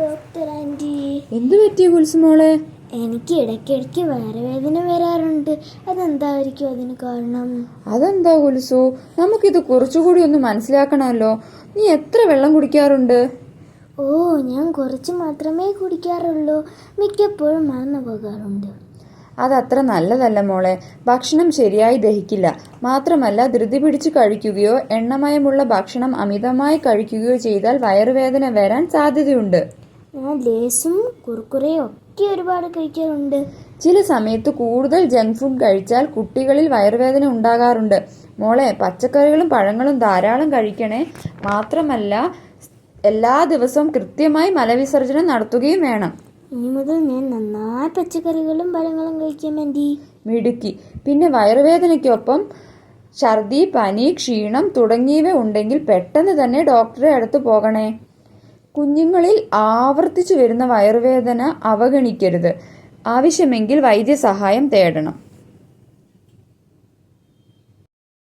Doctor anti. എന്തു പറ്റി കുൽസുമോളെ എനിക്ക് ഇടയ്ക്കിടയ്ക്ക് വയറുവേദന വരാറുണ്ട്. അതെന്തായിരിക്കും അതിന് കാരണം? അതെന്താ കുൽസു? നമുക്കിത് കുറച്ചുകൂടി ഒന്ന് മനസ്സിലാക്കണമല്ലോ. നീ എത്ര വെള്ളം കുടിക്കാറുണ്ട്? ഓ ഞാൻ കുറച്ച് മാത്രമേ കുടിക്കാറുള്ളൂ. മിക്കപ്പോഴും മറന്നു പോകാറുണ്ട്. അതത്ര നല്ലതല്ല മോളെ. ഭക്ഷണം ശരിയായി ദഹിക്കില്ല. മാത്രമല്ല ധൃതി പിടിച്ച് കഴിക്കുകയോ എണ്ണമയമുള്ള ഭക്ഷണം അമിതമായി കഴിക്കുകയോ ചെയ്താൽ വയറുവേദന വരാൻ സാധ്യതയുണ്ട്. ഞാൻ ലേസും കുറുക്കുറയും ഒക്കെ ഒരുപാട് കഴിക്കാറുണ്ട്. ചില സമയത്ത് കൂടുതൽ ജങ്ക് ഫുഡ് കഴിച്ചാൽ കുട്ടികളിൽ വയറുവേദന ഉണ്ടാകാറുണ്ട്. മോളെ പച്ചക്കറികളും പഴങ്ങളും ധാരാളം കഴിക്കണേ. മാത്രമല്ല എല്ലാ ദിവസവും കൃത്യമായി മലവിസർജനം നടത്തുകയും വേണം. ഇനി മുതൽ ഞാൻ നന്നായി പച്ചക്കറികളും പഴങ്ങളും കഴിക്കാൻ വേണ്ടി. മിടുക്കി. പിന്നെ വയറുവേദനയ്ക്കൊപ്പം ഛർദി പനി ക്ഷീണം തുടങ്ങിയവ ഉണ്ടെങ്കിൽ പെട്ടെന്ന് തന്നെ ഡോക്ടറെ അടുത്ത് പോകണേ. കുഞ്ഞുങ്ങളിൽ ആവർത്തിച്ചു വരുന്ന വയറുവേദന അവഗണിക്കരുത്. ആവശ്യമെങ്കിൽ വൈദ്യസഹായം തേടണം.